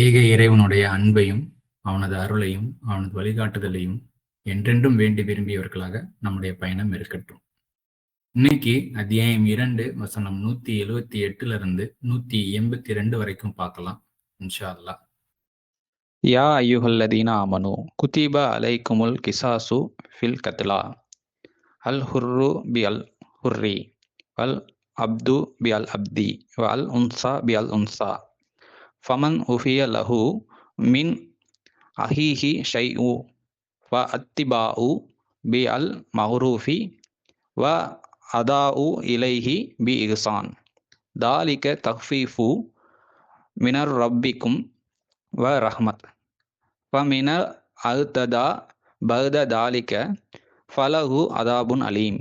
ஏக இறைவனுடைய அன்பையும் அவனது அருளையும் அவனது வழிகாட்டுதலையும் என்றென்றும் வேண்டி விரும்பியவர்களாக நம்முடைய பயணம் இருக்கட்டும். இன்னைக்கு அத்தியாயம் இரண்டு வசனம் நூத்தி எழுவத்தி எட்டுல இருந்து நூத்தி எண்பத்தி ரெண்டு வரைக்கும் பார்க்கலாம் இன்ஷா அல்லா யா ஐயுஹல்லதீனா அமனு குத்தீபா அலைக்குமுல் கிசாசு ஃபில் கத்லா. அல் ஹுர்ரு பி அல் ஹுர்ரி அல் அப்து பி அல் அப்தி அல் உன்சா பி அல் உன்சா. ஃபமன் உஃபிய லஹு மின் அஹீஹி உ வ அத்திபாஉ பி அல் மஹ்ரூஃபி வ அதாஉ இலைஹி பி இஹ்சான் தாலிக தஃபீஃபு மினர் ரப்பிக்கும் வ ரஹ்மத் ஃபமின அல்ததா பஹ்த தாலிக ஃபலஹு அதாபுன் அலீம்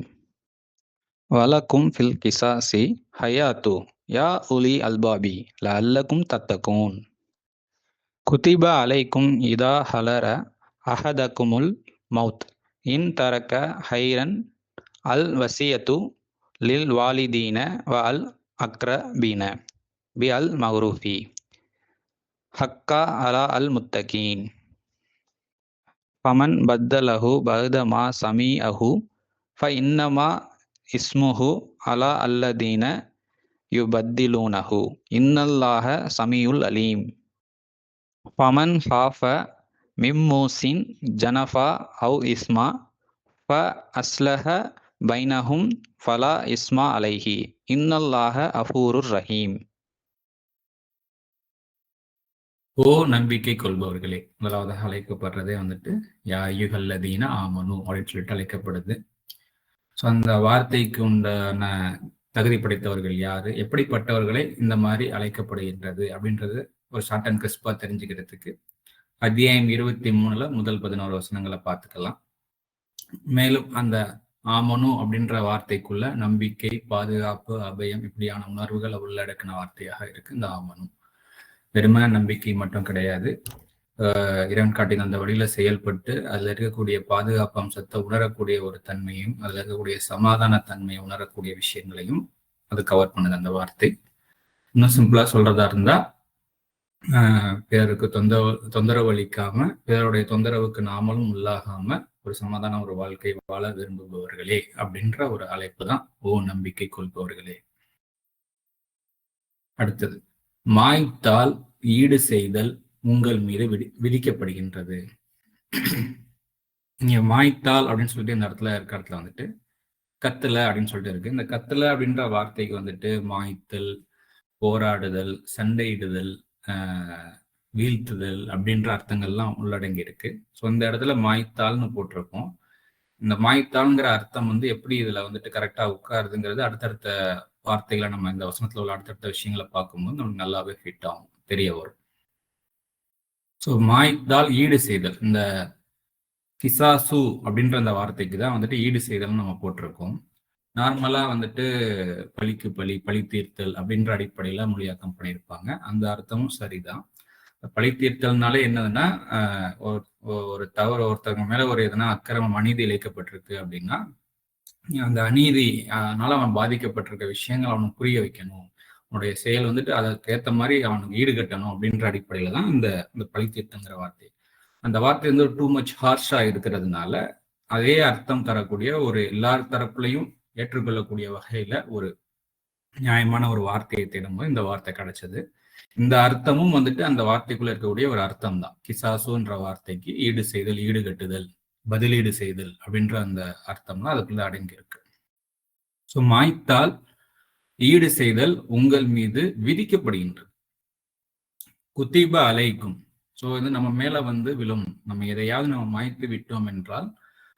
வலக்கும் ஃபில் கிசாசி ஹயாத்து யா உலி அல்பாபி ல அல்லக்கும் தத்தகூன். குதிப அலைக்கும் இதா ஹலர அஹதக்குமுல் மவுத் இன் தரக்க ஹைரன் அல் வசியத்து லில் வாலிதீன வ அல் அக்ரபீன. பி அல் மஹ்ரூஃபி. ஹக்கா அலா அல் முத்தகீன். ஃபமன் பத்தலஹு பஹ்த மா சமீ அஹு ஃப இன்னமா இஸ்முஹு அலா அல்லதீன யுபத்திலூனஹு. இன்னல்லாஹ சமியுல் அலீம். ஃபமன் ஹாஃப மிம்மூசின் ஜனஃபா ஹவு இஸ்மா ஃப அஸ்லஹ பைனஹும் ஃபலா இஸ்மா அலைஹி. இன்னல்லாஹ அஃபூருர் ரஹீம். ஓ நம்பிக்கை கொள்பவர்களே முதலாவதாக அழைக்கப்படுறதே வந்துட்டு யா யுகல்லதீன ஆமனு அப்படின்னு சொல்லிட்டு அழைக்கப்படுது. ஸோ அந்த வார்த்தைக்கு உண்டான தகுதி படைத்தவர்கள் யாரு? எப்படிப்பட்டவர்களை இந்த மாதிரி அழைக்கப்படுகின்றது அப்படின்றது ஒரு ஷார்ட் அண்ட் கிறிஸ்பா தெரிஞ்சுக்கிறதுக்கு. அத்தியாயம் இருபத்தி மூணுல முதல் பதினோரு வசனங்களை பார்த்துக்கலாம். மேலும் அந்த ஆமனு அப்படின்ற வார்த்தைக்குள்ள நம்பிக்கை பாதுகாப்பு அபயம் இப்படியான உணர்வுகளை உள்ளடக்கின வார்த்தையாக இருக்கு இந்த ஆமனு. வெறுமன நம்பிக்கை மட்டும் கிடையாது. இறைவன் காட்டின் அந்த வழியில செயல்பட்டு அதுல இருக்கக்கூடிய பாதுகாப்பு அம்சத்தை உணரக்கூடிய ஒரு தன்மையும் அதுல இருக்கக்கூடிய சமாதான தன்மையை உணரக்கூடிய விஷயங்களையும் அது கவர் பண்ணுது அந்த வார்த்தை. இன்னும் சிம்பிளா சொல்றதா இருந்தா பிறருக்கு தொந்தரவு தொந்தரவு அளிக்காம பிறருடைய தொந்தரவுக்கு நாமளும் உள்ளாகாம ஒரு சமாதான ஒரு வாழ்க்கை வாழ விரும்புபவர்களே அப்படின்ற ஒரு அழைப்பு தான் ஓ நம்பிக்கை கொள்பவர்களே. அடுத்தது மாய்த்தால் ஈடு செய்தல் உங்கள் மீது விதி விதிக்கப்படுகின்றது. நீங்க மாய்த்தால் அப்படின்னு சொல்லிட்டு இந்த இடத்துல இருக்க இடத்துல வந்துட்டு கத்தலை அப்படின்னு சொல்லிட்டு இருக்கு. இந்த கத்தலை அப்படின்ற வார்த்தைக்கு வந்துட்டு மாய்த்தல் போராடுதல் சண்டையிடுதல் வீழ்த்துதல் அப்படின்ற அர்த்தங்கள்லாம் உள்ளடங்கி இருக்கு. ஸோ இந்த இடத்துல மாய்த்தால்னு போட்டிருக்கோம் இந்த மாய்த்தால்ங்கிற அர்த்தம் வந்து எப்படி இதுல வந்துட்டு கரெக்டா உட்காருதுங்கிறது அடுத்தடுத்த வார்த்தைகளை நம்ம இந்த வசனத்துல உள்ள அடுத்தடுத்த விஷயங்களை பார்க்கும்போது நமக்கு நல்லாவே ஃபிட் ஆகும் தெரிய வரும். ஸோ மாய்தால் ஈடு செய்தல். இந்த கிசாசு அப்படின்ற அந்த வார்த்தைக்கு தான் வந்துட்டு ஈடு செய்தல்னு நம்ம போட்டிருக்கோம். நார்மலாக வந்துட்டு பழிக்கு பழி பழி தீர்த்தல் அப்படின்ற அடிப்படையில் மொழியாக்கம் பண்ணியிருப்பாங்க. அந்த அர்த்தமும் சரிதான். பழி தீர்த்தல்னாலே என்னதுன்னா ஒரு தவறு ஒருத்தவங்க மேல ஒரு எதனா அக்கிரமம் அநீதி இழைக்கப்பட்டிருக்கு அப்படின்னா அந்த அநீதி அதனால அவன் பாதிக்கப்பட்டிருக்க விஷயங்கள் அவனுக்கு புரிய வைக்கணும். அவனுடைய செயல் வந்துட்டு அதற்கு மாதிரி அவனுக்கு ஈடுகட்டணும் அப்படின்ற அடிப்படையில தான் இந்த இந்த பழித்தீர்த்தங்கிற வார்த்தை. அந்த வார்த்தை வந்து டூ மச் ஹார்ஷா இருக்கிறதுனால அதே அர்த்தம் தரக்கூடிய ஒரு எல்லார் தரப்புலையும் ஏற்றுக்கொள்ளக்கூடிய வகையில ஒரு நியாயமான ஒரு வார்த்தையை தேடும்போது இந்த வார்த்தை கிடைச்சது. இந்த அர்த்தமும் வந்துட்டு அந்த வார்த்தைக்குள்ள இருக்கக்கூடிய ஒரு அர்த்தம் தான் கிசாசுன்ற வார்த்தைக்கு ஈடு செய்தல் ஈடுகட்டுதல் பதிலீடு செய்தல் அப்படின்ற அந்த அர்த்தம்லாம் அதுக்குள்ள அடங்கி இருக்கு ஸோ மாய்த்தால் ஈடு செய்தல் உங்கள் மீது விதிக்கப்படுகின்றது. குத்திப அலைக்கும். ஸோ இது நம்ம மேல வந்து விழும். நம்ம எதையாவது நம்ம மாய்த்து விட்டோம் என்றால்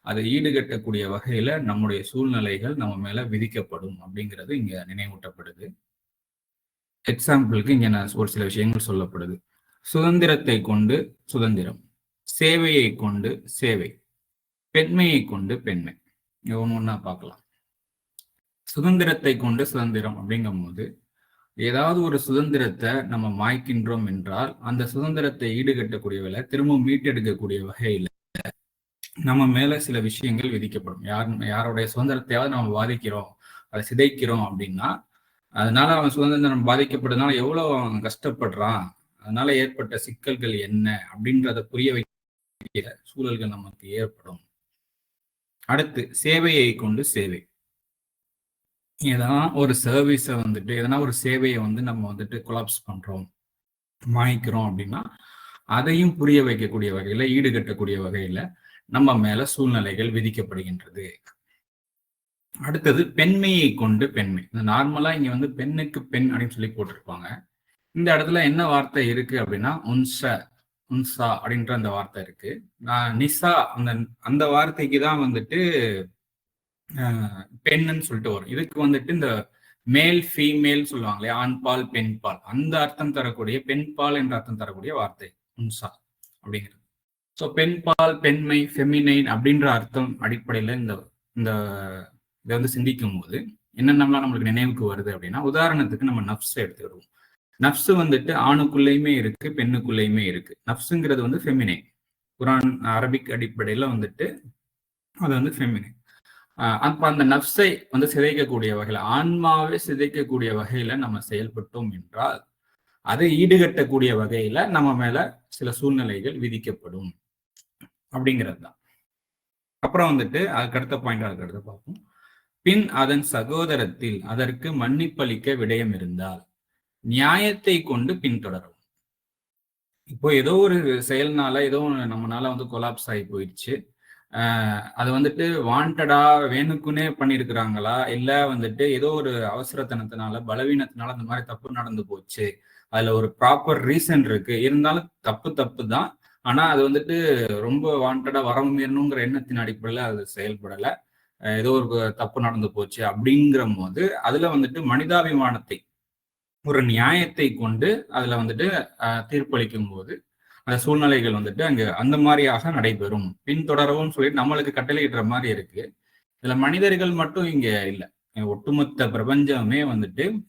அதை ஈடுகட்டக்கூடிய வகையில நம்முடைய சூழ்நிலைகள் நம்ம மேல விதிக்கப்படும் அப்படிங்கிறது இங்க நினைவூட்டப்படுது. எக்ஸாம்பிளுக்கு இங்க நான் ஒரு சில விஷயங்கள் சொல்லப்படுது. சுதந்திரத்தை கொண்டு சுதந்திரம். சேவையை கொண்டு சேவை. பெண்மையை கொண்டு பெண்மை. ஒன்று ஒன்றா பார்க்கலாம். சுதந்திரத்தை கொண்டு சுதந்திரம் அப்படிங்கும் போது ஏதாவது ஒரு சுதந்திரத்தை நம்ம மாய்க்கின்றோம் என்றால் அந்த சுதந்திரத்தை ஈடுகட்டக்கூடிய வேலை திரும்பவும் மீட்டெடுக்கக்கூடிய வகையில நம்ம மேல சில விஷயங்கள் விதிக்கப்படும். யார் யாருடைய சுதந்திரத்தையாவது நம்ம பாதிக்கிறோம் அதை சிதைக்கிறோம் அப்படின்னா அதனால அவன் சுதந்திரம் பாதிக்கப்படுறதுனால எவ்வளவு அவன் கஷ்டப்படுறான் அதனால ஏற்பட்ட சிக்கல்கள் என்ன அப்படின்றத புரிய வைக்கிற சூழல்கள் நமக்கு ஏற்படும். அடுத்து சேவையை கொண்டு சேவை. எதனா ஒரு சர்வீஸை வந்துட்டு எதனா ஒரு சேவையை வந்து நம்ம வந்துட்டு கொலாப்ஸ் பண்றோம் மாய்க்கிறோம் அப்படின்னா அதையும் புரிய வைக்கக்கூடிய வகையில ஈடுகட்டக்கூடிய வகையில நம்ம மேல சூழ்நிலைகள் விதிக்கப்படுகின்றது. அடுத்தது பெண்மையை கொண்டு பெண்மை. நார்மலா இங்க வந்து பெண்ணுக்கு பெண் அப்படின்னு சொல்லி போட்டிருப்பாங்க. இந்த இடத்துல என்ன வார்த்தை இருக்கு அப்படின்னா உன்ச உன்சா அப்படின்ற அந்த வார்த்தை இருக்கு. நான் நிசா அந்த அந்த வார்த்தைக்கு தான் வந்துட்டு பெண்ணுன்னு சொல்லிட்டு வரும். இதுக்கு வந்துட்டு இந்த மேல் ஃபீமேல் சொல்லுவாங்களே ஆண் பால் பெண் பால். அந்த அர்த்தம் தரக்கூடிய பெண் பால் என்ற அர்த்தம் தரக்கூடிய வார்த்தை உன்சா அப்படிங்கிறது. ஸோ பெண் பால் பெண்மை ஃபெமினைன் அப்படின்ற அர்த்தம் அடிப்படையில் இந்த இந்த இதை வந்து சிந்திக்கும் போது என்னென்னலாம் நம்மளுக்கு நினைவுக்கு வருது அப்படின்னா உதாரணத்துக்கு நம்ம நப்ஸ் எடுத்துக்கிடுவோம். நப்ஸ் வந்துட்டு ஆணுக்குள்ளேயுமே இருக்கு பெண்ணுக்குள்ளேயுமே இருக்கு. நப்ஸுங்கிறது வந்து ஃபெமினைன் குரான் அரபிக் அடிப்படையில் வந்துட்டு அது வந்து ஃபெமினைன் அப்ப அந்த நப்சை வந்து சிதைக்கக்கூடிய வகையில ஆன்மாவை சிதைக்கக்கூடிய வகையில நம்ம செயல்பட்டோம் என்றால் அதை ஈடுகட்டக்கூடிய வகையில நம்ம மேல சில சூழ்நிலைகள் விதிக்கப்படும். அப்படிங்கிறது தான் அப்புறம் வந்துட்டு அதுக்கு அடுத்த பாயிண்ட் அதுக்கு அடுத்து பார்ப்போம். பின் அதன் சகோதரத்தில் அதற்கு மன்னிப்பளிக்க விடயம் இருந்தால் நியாயத்தை கொண்டு பின்தொடரும் இப்போ ஏதோ ஒரு செயல்னால ஏதோ நம்மளால வந்து கொலாப்ஸ் ஆகி போயிடுச்சு. அது வந்துட்டு வாண்டடா வேணுக்குன்னே பண்ணியிருக்கிறாங்களா இல்ல வந்துட்டு ஏதோ ஒரு அவசரத்தனத்தினால பலவீனத்தினால அந்த மாதிரி தப்பு நடந்து போச்சு. அதுல ஒரு ப்ராப்பர் ரீசன் இருக்கு. இருந்தாலும் தப்பு தப்பு தான். ஆனா அது வந்துட்டு ரொம்ப வாண்டடா வர மீறணுங்கிற எண்ணத்தின் அடிப்படையில அது செயல்படல. ஏதோ ஒரு தப்பு நடந்து போச்சு அப்படிங்கிற போது அதுல வந்துட்டு மனிதாபிமானத்தை ஒரு நியாயத்தை கொண்டு அதுல வந்துட்டு தீர்ப்பளிக்கும் போது சூழ்நிலைகள் வந்துட்டு அங்க அந்த மாதிரியாக நடைபெறும். பின்தொடரவும் சொல்லிட்டு நம்மளுக்கு கட்டளையிடுற மாதிரி இருக்கு. இதுல மனிதர்கள் மட்டும் இங்க இல்லை. ஒட்டுமொத்த பிரபஞ்சமே வந்துட்டு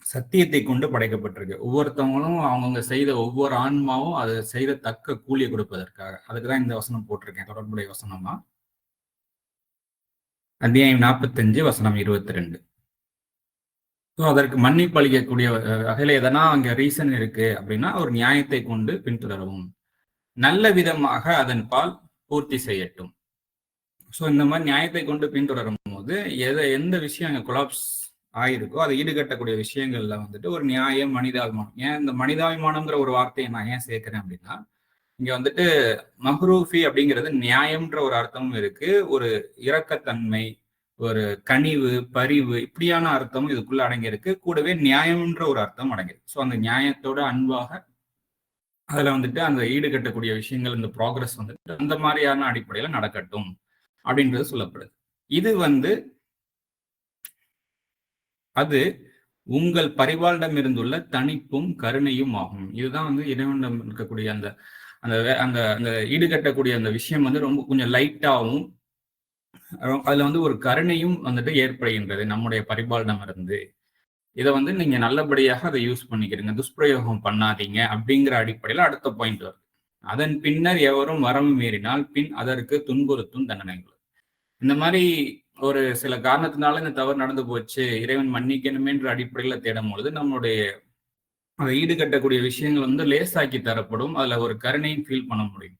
சத்தியத்தை கொண்டு படைக்கப்பட்டிருக்கு. ஒவ்வொருத்தவங்களும் அவங்கவுங்க செய்த ஒவ்வொரு ஆன்மாவும் அதை செய்த தக்க கூலியை கொடுப்பதற்காக. அதுக்குதான் இந்த வசனம் போட்டிருக்கேன். தொடர்புடைய வசனமா. அத்தியாயம் நாற்பத்தஞ்சு வசனம் இருபத்தி ரெண்டு. ஸோ அதற்கு மன்னிப்பு அளிக்கக்கூடிய வகையில் எதனா அங்கே ரீசன் இருக்கு அப்படின்னா ஒரு நியாயத்தை கொண்டு பின்தொடரவும். நல்ல விதமாக அதன் பால் பூர்த்தி செய்யட்டும். ஸோ இந்த மாதிரி நியாயத்தை கொண்டு பின்தொடரும் போது எதை எந்த விஷயம் அங்கே கொலாப்ஸ் ஆயிருக்கோ அதை ஈடுகட்டக்கூடிய விஷயங்கள்ல வந்துட்டு ஒரு நியாயம் மனிதாபிமானம். ஏன் இந்த மனிதாபிமானம்ங்கிற ஒரு வார்த்தையை நான் ஏன் சேர்க்கிறேன் அப்படின்னா இங்க வந்துட்டு மஹ்ரூஃபி அப்படிங்கிறது நியாயம்ன்ற ஒரு அர்த்தமும் இருக்கு. ஒரு இரக்கத்தன்மை ஒரு கனிவு பரிவு இப்படியான அர்த்தமும் இதுக்குள்ள அடங்கியிருக்கு. கூடவே நியாயம்ன்ற ஒரு அர்த்தம் அடங்கியிருக்கு. ஸோ அந்த நியாயத்தோட அன்பாக அதுல வந்துட்டு அந்த ஈடுகட்டக்கூடிய விஷயங்கள் இந்த ப்ராக்ரஸ் வந்துட்டு அந்த மாதிரியான அடிப்படையில நடக்கட்டும் அப்படின்றது சொல்லப்படுது. இது வந்து அது உங்கள் பரிவாளிடம் இருந்துள்ள தனிப்பும் கருணையும் ஆகும். இதுதான் வந்து இறைவனிடம் இருக்கக்கூடிய அந்த அந்த அந்த அந்த ஈடுகட்டக்கூடிய அந்த விஷயம் வந்து ரொம்ப கொஞ்சம் லைட்டாகவும் அதுல வந்து ஒரு கருணையும் வந்துட்டு ஏற்படுகின்றது நம்முடைய பரிபாலனம் இருந்து இதை வந்து நீங்க நல்லபடியாக அதை யூஸ் பண்ணிக்கிறீங்க துஷ்பிரயோகம் பண்ணாதீங்க அப்படிங்கிற அடிப்படையில் அடுத்த பாயிண்ட் வருது. அதன் பின்னர் எவரும் வரம் மீறினால் பின் அதற்கு துன்புறுத்தும் தண்டனைகள். இந்த மாதிரி ஒரு சில காரணத்தினால இந்த தவறு நடந்து போச்சு இறைவன் மன்னிக்கணுமேன்ற அடிப்படையில் தேடும் பொழுது நம்மளுடைய அதை ஈடுகட்டக்கூடிய விஷயங்கள் வந்து லேசாக்கி தரப்படும் அதுல ஒரு கருணையும் ஃபீல் பண்ண முடியும்.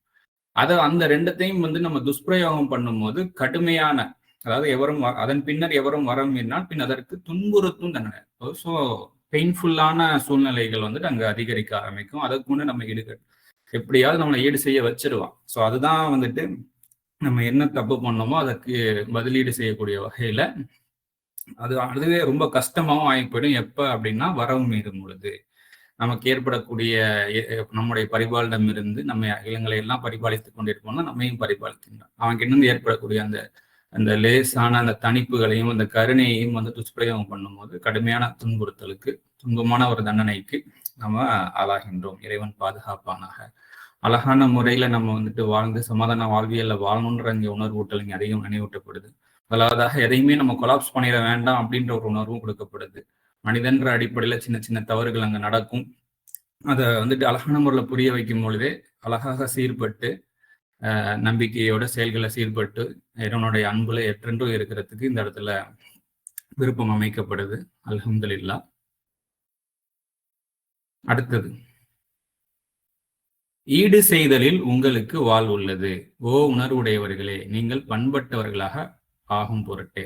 அதை அந்த ரெண்டத்தையும் வந்து நம்ம துஷ்பிரயோகம் பண்ணும்போது கடுமையான அதாவது எவரும் அதன் பின்னர் எவரும் வர மீறினால் பின் அதற்கு துன்புறுத்தும் தண்டனை. ஸோ பெயின்ஃபுல்லான சூழ்நிலைகள் வந்துட்டு அங்கே அதிகரிக்க ஆரம்பிக்கும். அதுக்கு நம்ம ஈடுகட்டு எப்படியாவது நம்மளை ஈடு செய்ய வச்சிருவான். ஸோ அதுதான் வந்துட்டு நம்ம என்ன தப்பு பண்ணோமோ அதற்கு பதிலீடு செய்யக்கூடிய வகையில அது அதுவே ரொம்ப கஷ்டமாகவும் ஆகி போயிடும் அப்படின்னா வரவு மீறும் பொழுது. நமக்கு ஏற்படக்கூடிய நம்முடைய பரிபாலிடம் இருந்து நம்ம அகிலங்களை எல்லாம் பரிபாலித்துக் கொண்டிருப்போம்னா நம்மையும் பரிபாலிக்கின்றான். அவனுக்கு இன்னும் ஏற்படக்கூடிய அந்த அந்த லேசான அந்த தனிப்புகளையும் அந்த கருணையையும் வந்து துஷ்பிரயோகம் பண்ணும்போது கடுமையான துன்புறுத்தலுக்கு துன்பமான ஒரு தண்டனைக்கு நம்ம ஆளாகின்றோம். இறைவன் பாதுகாப்பானாக. அழகான முறையில நம்ம வந்துட்டு வாழ்ந்து சமாதான வாழ்வியல்ல வாழணுன்ற இங்க உணர்வூட்டல் இங்க அதிகம் நினைவூட்டப்படுது. முதலாவதாக எதையுமே நம்ம கொலாப்ஸ் பண்ணிட வேண்டாம் அப்படின்ற ஒரு உணர்வும் கொடுக்கப்படுது. மனிதன்ற அடிப்படையில சின்ன சின்ன தவறுகள் அங்க நடக்கும். அதை வந்துட்டு அழகான முறையில் புரிய வைக்கும் பொழுதே அழகாக சீர்பட்டு நம்பிக்கையோட செயல்களை சீர்பட்டு இறைவனுடைய அன்புல எற்றென்றும் இருக்கிறதுக்கு இந்த இடத்துல விருப்பம் அமைக்கப்படுது. அலமதுல்லா அடுத்தது. ஈடு செய்தலில் உங்களுக்கு வாழ் உள்ளது. ஓ உணர்வுடையவர்களே நீங்கள் பண்பட்டவர்களாக ஆகும் பொருட்டே.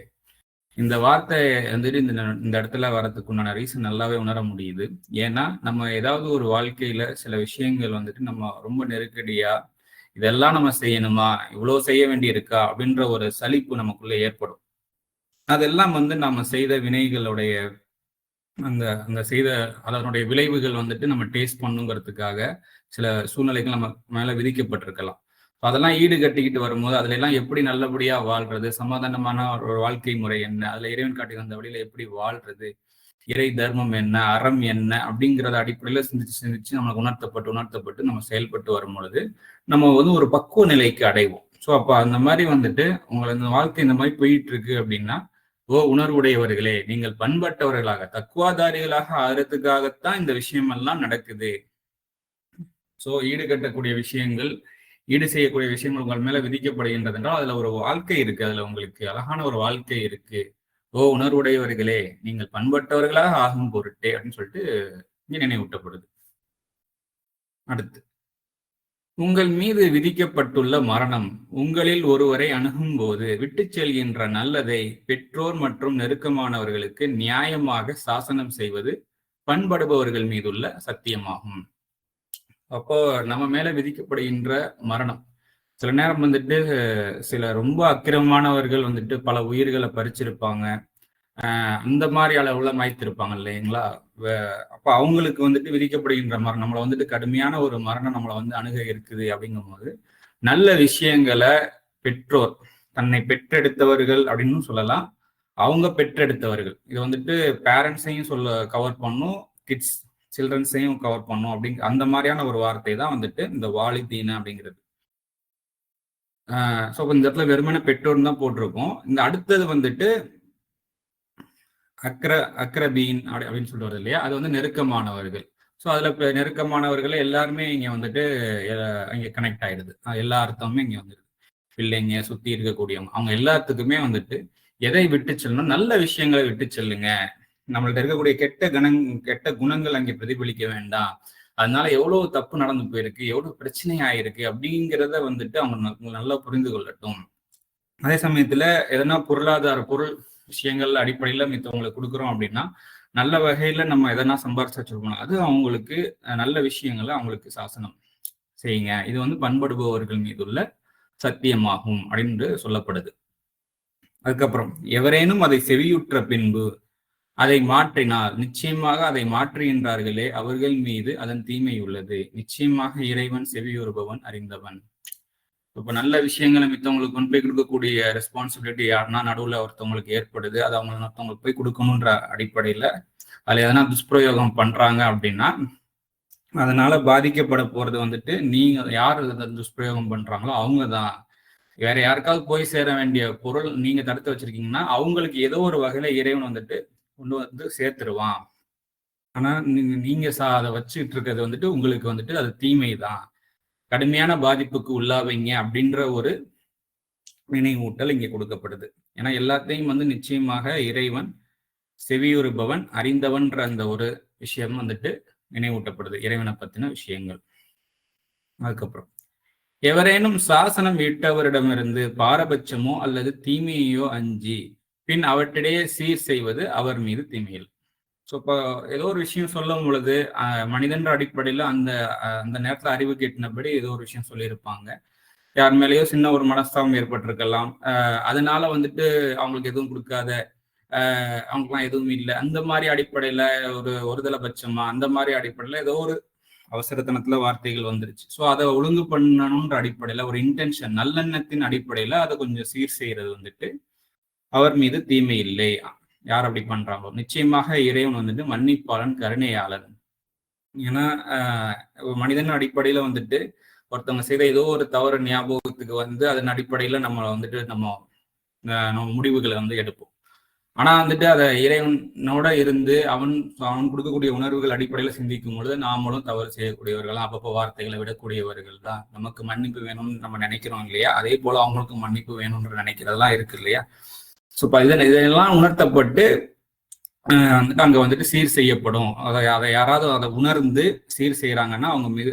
இந்த வார்த்தை வந்துட்டு இந்த இந்த இடத்துல வரதுக்கு உண்டான ரீசன் நல்லாவே உணர முடியுது. ஏன்னா நம்ம ஏதாவது ஒரு வாழ்க்கையில சில விஷயங்கள் வந்துட்டு நம்ம ரொம்ப நெருக்கடியா இதெல்லாம் நம்ம செய்யணுமா இவ்வளவு செய்ய வேண்டி இருக்கா அப்படின்ற ஒரு சலிப்பு நமக்குள்ள ஏற்படும். அதெல்லாம் வந்து நம்ம செய்த வினைகளுடைய அந்த அந்த செய்த அதனுடைய விளைவுகள் வந்துட்டு நம்ம டேஸ்ட் பண்ணுங்கிறதுக்காக சில சூழ்நிலைகள் நம்ம மேல விதிக்கப்பட்டிருக்கலாம். அதெல்லாம் ஈடு கட்டிக்கிட்டு வரும்போது அதுல எல்லாம் எப்படி நல்லபடியா வாழ்றது? சமாதானமான ஒரு வாழ்க்கை முறை என்ன? அதுல இறைவன் காட்டி வந்த வழியில எப்படி வாழ்றது? இறை தர்மம் என்ன? அறம் என்ன? அப்படிங்கிறத அடிப்படையில சிந்திச்சு சிந்திச்சு நம்மளுக்கு உணர்த்தப்பட்டு உணர்த்தப்பட்டு நம்ம செயல்பட்டு வரும் பொழுது நம்ம வந்து ஒரு பக்குவ நிலைக்கு அடைவோம். ஸோ அப்போ அந்த மாதிரி வந்துட்டு உங்களை இந்த வாழ்க்கை இந்த மாதிரி போயிட்டு இருக்கு அப்படின்னா ஓ உணர்வுடையவர்களே நீங்கள் பண்பட்டவர்களாக தக்குவாதாரிகளாக ஆகிறதுக்காகத்தான் இந்த விஷயம் எல்லாம் நடக்குது. ஸோ ஈடுகட்டக்கூடிய விஷயங்கள் ஈடு செய்யக்கூடிய விஷயங்கள் உங்கள் மேல விதிக்கப்படுகின்றது என்றால் அதுல ஒரு வாழ்க்கை இருக்கு. அதுல உங்களுக்கு அழகான ஒரு வாழ்க்கை இருக்கு. ஓ உணர்வுடையவர்களே நீங்கள் பண்பட்டவர்களாக ஆகும் பொருட்டே அப்படின்னு சொல்லிட்டு இங்கே நினைவூட்டப்படுது. அடுத்து உங்கள் மீது விதிக்கப்பட்டுள்ள மரணம் உங்களில் ஒருவரை அணுகும் போது விட்டு செல்கின்ற நல்லதை பெற்றோர் மற்றும் நெருக்கமானவர்களுக்கு நியாயமாக சாசனம் செய்வது பண்படுபவர்கள் மீதுள்ள சத்தியமாகும். அப்போ நம்ம மேல விதிக்கப்படுகின்ற மரணம். சில நேரம் வந்துட்டு சில ரொம்ப அக்கிரமமானவர்கள் வந்துட்டு பல உயிர்களை பறிச்சிருப்பாங்க. அந்த மாதிரி அளவுல மாய்த்திருப்பாங்க இல்லைங்களா? அப்ப அவங்களுக்கு வந்துட்டு விதிக்கப்படுகின்ற மரணம் நம்மளை வந்துட்டு கடுமையான ஒரு மரணம் நம்மளை வந்து அணுக இருக்குது அப்படிங்கும் போது நல்ல விஷயங்களை பெற்றோர் தன்னை பெற்றெடுத்தவர்கள் அப்படின்னு சொல்லலாம். அவங்க பெற்றெடுத்தவர்கள். இது வந்துட்டு பேரண்ட்ஸையும் சொல்ல கவர் பண்ணும். கிட்ஸ் சில்ட்ரன்ஸையும் கவர் பண்ணும் அப்படிங்க அந்த மாதிரியான ஒரு வார்த்தை தான் வந்துட்டு இந்த வாலிதீன அப்படிங்கிறது. ஸோ இந்த இடத்துல வெறுமனே பெற்றோர் தான் போட்டிருக்கோம். இந்த அடுத்தது வந்துட்டு அக்ர அக்ரபீன் அப்படி அப்படின்னு சொல்லுவது இல்லையா? அது வந்து நெருக்கமானவர்கள். ஸோ அதில் நெருக்கமானவர்கள் எல்லாருமே இங்கே வந்துட்டு இங்கே கனெக்ட் ஆயிடுது. எல்லா அர்த்தமுமே இங்கே வந்துடுது பிள்ளைங்க சுற்றி இருக்கக்கூடியவங்க அவங்க எல்லாத்துக்குமே வந்துட்டு எதை விட்டு செல்லணும்? நல்ல விஷயங்களை விட்டு செல்லுங்க. நம்மள்ட்ட இருக்கக்கூடிய கெட்ட கணங் கெட்ட குணங்கள் அங்கே பிரதிபலிக்க வேண்டாம். அதனால எவ்வளவு தப்பு நடந்து போயிருக்கு எவ்வளவு பிரச்சனை ஆயிருக்கு அப்படிங்கிறத வந்துட்டு அவங்க நல்லா புரிந்து கொள்ளட்டும். அதே சமயத்துல எதனா பொருளாதார பொருள் விஷயங்கள் அடிப்படையில மித்தவங்களுக்கு கொடுக்குறோம் அப்படின்னா நல்ல வகையில நம்ம எதனா சம்பாரிச்சு வச்சிருக்கணும் அது அவங்களுக்கு நல்ல விஷயங்களை அவங்களுக்கு சாசனம். செய்யுங்க இது வந்து பண்படுபவர்கள் மீது உள்ள சத்தியமாகும் அப்படின்னு சொல்லப்படுது. அதுக்கப்புறம் எவரேனும் அதை செவியுற்ற பின்பு அதை மாற்றினார். நிச்சயமாக அதை மாற்றுகின்றார்களே அவர்கள் மீது அதன் தீமை உள்ளது. நிச்சயமாக இறைவன் செவியுறுபவன் அறிந்தவன். இப்ப நல்ல விஷயங்களை மித்தவங்களுக்கு கொண்டு போய் கொடுக்கக்கூடிய ரெஸ்பான்சிபிலிட்டி யாருன்னா நடுவுல ஒருத்தவங்களுக்கு ஏற்படுது. அது அவங்க மற்றவங்களுக்கு போய் கொடுக்கணுன்ற அடிப்படையில அதுல எதனா துஷ்பிரயோகம் பண்றாங்க அப்படின்னா அதனால பாதிக்கப்பட போறது வந்துட்டு நீங்க யார் துஷ்பிரயோகம் பண்றாங்களோ அவங்க தான் வேற யாருக்காவது போய் சேர வேண்டிய பொருள் நீங்க தடுத்து வச்சிருக்கீங்கன்னா அவங்களுக்கு ஏதோ ஒரு வகையில இறைவன் வந்துட்டு கொண்டு வந்து சேர்த்துருவான் ஆனா நீங்க நீங்க சா அதை வச்சுட்டு இருக்கிறது வந்துட்டு உங்களுக்கு வந்துட்டு அது தீமை தான் கடுமையான பாதிப்புக்கு உள்ளாவீங்க அப்படின்ற ஒரு நினைவூட்டல் இங்கே கொடுக்கப்படுது. ஏன்னா எல்லாத்தையும் வந்து நிச்சயமாக இறைவன் செவியுறுபவன் அறிந்தவன்ற அந்த ஒரு விஷயம் வந்துட்டு நினைவூட்டப்படுது இறைவனை பத்தின விஷயங்கள். அதுக்கப்புறம் எவரேனும் சாசனம் இட்டவரிடமிருந்து பாரபட்சமோ அல்லது தீமையோ அஞ்சி பின் அவற்றிடையே சீர் செய்வது அவர் மீது தீமையில். ஸோ இப்போ ஏதோ ஒரு விஷயம் சொல்லும் பொழுது மனிதன்ற அடிப்படையில் அந்த அந்த நேரத்தில் அறிவு கேட்டினபடி ஏதோ ஒரு விஷயம் சொல்லியிருப்பாங்க. யார் மேலேயோ சின்ன ஒரு மனஸ்தாபம் ஏற்பட்டிருக்கலாம். அதனால வந்துட்டு அவங்களுக்கு எதுவும் கொடுக்காத அவங்களுக்குலாம் எதுவும் இல்லை. அந்த மாதிரி அடிப்படையில் ஒரு ஒருதலை பட்சமா அந்த மாதிரி அடிப்படையில் ஏதோ ஒரு அவசரத்தனத்துல வார்த்தைகள் வந்துருச்சு. ஸோ அதை ஒழுங்கு பண்ணணுன்ற அடிப்படையில் ஒரு இன்டென்ஷன் நல்லெண்ணத்தின் அடிப்படையில் அதை கொஞ்சம் சீர் செய்யறது வந்துட்டு அவர் மீது தீமை இல்லை. யார் அப்படி பண்றாங்களோ? நிச்சயமாக இறைவன் வந்துட்டு மன்னிப்பாளன் கருணையாளன். ஏன்னா மனிதன் அடிப்படையில வந்துட்டு ஒருத்தவங்க செய்த ஏதோ ஒரு தவறு ஞாபகத்துக்கு வந்து அதன் அடிப்படையில நம்ம வந்துட்டு நம்ம நம்ம முடிவுகளை வந்து எடுப்போம். ஆனா வந்துட்டு அதை இறைவனோட இருந்து அவன் அவன் கொடுக்கக்கூடிய உணர்வுகள் அடிப்படையில சிந்திக்கும் பொழுது நாமளும் தவறு செய்யக்கூடியவர்கள் அப்பப்போ வார்த்தைகளை விடக்கூடியவர்கள் தான். நமக்கு மன்னிப்பு வேணும்னு நம்ம நினைக்கிறோம் இல்லையா? அதே போல அவங்களுக்கும் மன்னிப்பு வேணும்னு நினைக்கிறதெல்லாம் இருக்கு இல்லையா? ஸோ இதை இதெல்லாம் உணர்த்தப்பட்டு வந்துட்டு அங்கே வந்துட்டு சீர் செய்யப்படும். அதை அதை யாராவது அதை உணர்ந்து சீர் செய்கிறாங்கன்னா அவங்க மீது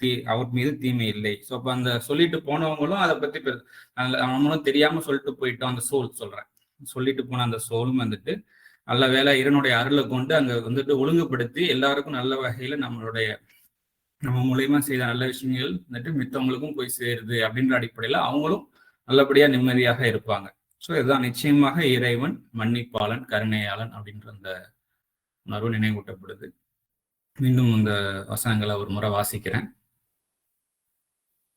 தீ அவர் மீது தீமை இல்லை. ஸோ அப்போ அந்த சொல்லிட்டு போனவங்களும் அதை பற்றி பெரு- தெரியாமல் சொல்லிட்டு போயிட்டோம் அந்த சோல் சொல்கிறேன் சொல்லிட்டு போன அந்த சோலும் வந்துட்டு நல்ல வேலை இறனுடைய அருளை கொண்டு அங்கே வந்துட்டு ஒழுங்குபடுத்தி எல்லாருக்கும் நல்ல வகையில் நம்மளுடைய நம்ம மூலயமா செய்த நல்ல விஷயங்கள் வந்துட்டு மித்தவங்களுக்கும் போய் சேருது அப்படின்ற அடிப்படையில் அவங்களும் நல்லபடியாக நிம்மதியாக இருப்பாங்க. ஸோ இதுதான் நிச்சயமாக இறைவன் மன்னிப்பாளன் கருணையாளன் அப்படின்ற அந்த உணர்வு நினைவூட்டப்படுது. மீண்டும் இந்த வசனங்களை ஒரு முறை வாசிக்கிறேன்.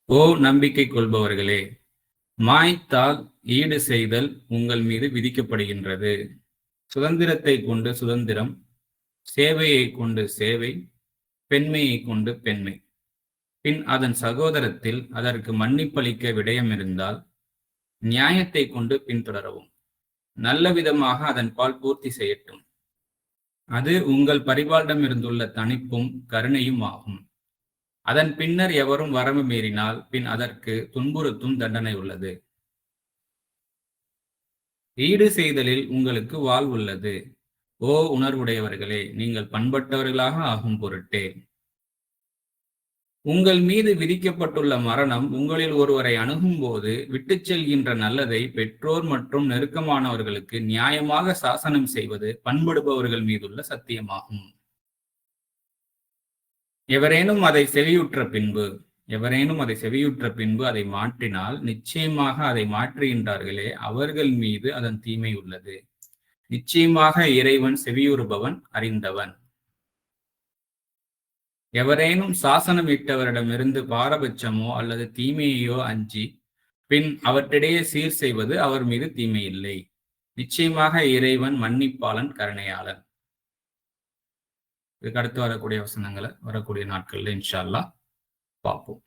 ஓ நம்பிக்கை கொள்பவர்களே மாய்த்தால் ஈடு செய்தல் உங்கள் மீது விதிக்கப்படுகின்றது. சுதந்திரத்தை கொண்டு சுதந்திரம் சேவையை கொண்டு சேவை பெண்மையை கொண்டு பெண்மை. பின் அதன் சகோதரத்தில் அதற்கு மன்னிப்பளிக்க விடயம் இருந்தால் நியாயத்தை கொண்டு பின்தொடரவும். நல்ல விதமாக அதன் பால் பூர்த்தி செய்யட்டும். அது உங்கள் பரிபாலிடம் இருந்துள்ள தனிப்பும் கருணையும் ஆகும். அதன் பின்னர் எவரும் வரம்பு மீறினால் பின் அதற்கு துன்புறுத்தும் தண்டனை உள்ளது. ஈடு செய்தலில் உங்களுக்கு வாழ்வுள்ளது ஓ உணர்வுடையவர்களே நீங்கள் பண்பட்டவர்களாக ஆகும் பொருட்டே. உங்கள் மீது விதிக்கப்பட்டுள்ள மரணம் உங்களில் ஒருவரை அணுகும் போது விட்டுச் செல்கின்ற நல்லதை பெற்றோர் மற்றும் நெருக்கமானவர்களுக்கு நியாயமாக சாசனம் செய்வது பண்படுபவர்கள் மீதுள்ள சத்தியமாகும். எவரேனும் அதை செவியுற்ற பின்பு எவரேனும் அதை செவியுற்ற பின்பு அதை மாற்றினால் நிச்சயமாக அதை மாற்றுகின்றார்களே அவர்கள் மீது அதன் தீமை உள்ளது. நிச்சயமாக இறைவன் செவியுறுபவன் அறிந்தவன். எவரேனும் சாசனம் இட்டவரிடமிருந்து பாரபட்சமோ அல்லது தீமையையோ அஞ்சி பின் அவற்றிடையே சீர் செய்வது அவர் மீது தீமை இல்லை நிச்சயமாக இறைவன் மன்னிப்பாளன் கருணையாளன். இதுக்கு அடுத்து வரக்கூடிய வசனங்களை வரக்கூடிய நாட்கள்ல இன்ஷால்லா பார்ப்போம்.